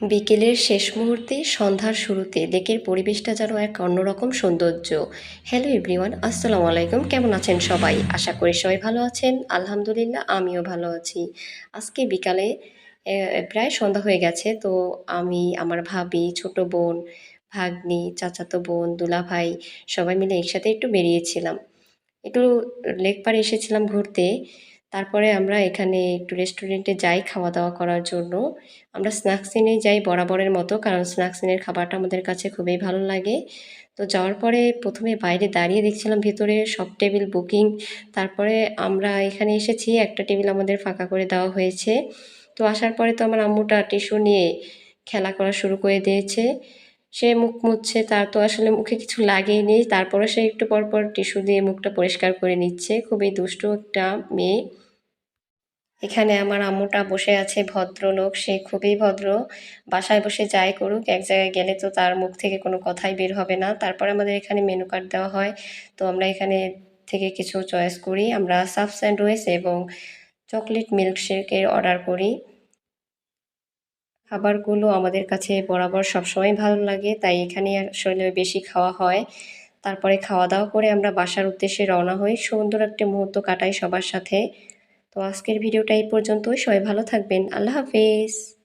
বিকেলের শেষ মুহূর্তে সন্ধ্যার শুরুতে লেকের পরিবেশটা যেন এক অন্যরকম সৌন্দর্য। হ্যালো এভরিওয়ান আসসালামু আলাইকুম। কেমন আছেন সবাই? আশা করি সবাই ভালো আছেন। আলহামদুলিল্লাহ, আমিও ভালো আছি। আজকে বিকালে প্রায় সন্ধ্যা হয়ে গেছে, তো আমি, আমার ভাবি, ছোট বোন, ভাগ্নি, চাচাতো বোন, দুলাভাই সবাই মিলে একসাথে একটু বেরিয়েছিলাম। একটু লেক পাড়ে এসেছিলাম ঘুরতে। তারপরে আমরা এখানে একটু রেস্টুরেন্টে যাই খাওয়া দাওয়া করার জন্য। আমরা স্ন্যাক্সিনে যাই বরাবরের মতো, কারণ স্ন্যাক্সিনের খাবারটা আমাদের কাছে খুবই ভালো লাগে। তো যাওয়ার পরে প্রথমে বাইরে দাঁড়িয়ে দেখছিলাম ভেতরে সব টেবিল বুকিং তারপরে আমরা এখানে এসেছি, একটা টেবিল আমাদের ফাঁকা করে দেওয়া হয়েছে। তো আসার পরে তো আমার আম্মুটা টিস্যু নিয়ে খেলা করা শুরু করে দিয়েছে। সে মুখ মুছছে, তার তো আসলে মুখে কিছু লাগেনি তারপরে সে একটু পর পর টিস্যু দিয়ে মুখটা পরিষ্কার করে নিচ্ছে। খুবই দুষ্টু একটা মেয়ে। এখানে আমার আম্মুটা বসে আছে, ভদ্রলোক। সে খুবই ভদ্র। বাসায় বসে যাই করুক, এক জায়গায় গেলে তো তার মুখ থেকে কোনো কথাই বের হবে না। তারপরে আমাদের এখানে মেনু কার্ড দেওয়া হয়। তো আমরা এখানে থেকে কিছু চয়েস করি। আমরা সাফ স্যান্ডউইচ এবং চকলেট মিল্কশেকের অর্ডার করি। খাবারগুলো আমাদের কাছে বরাবর সবসময় ভালো লাগে, তাই এখানে আসলে বেশি খাওয়া হয়। তারপরে খাওয়া দাওয়া করে আমরা বাসার উদ্দেশ্যে রওনা হই। সুন্দর একটা মুহূর্ত কাটাই সবার সাথে। তো আজকের ভিডিওটা এই পর্যন্তই। সবাই ভালো থাকবেন। আল্লাহ হাফেজ।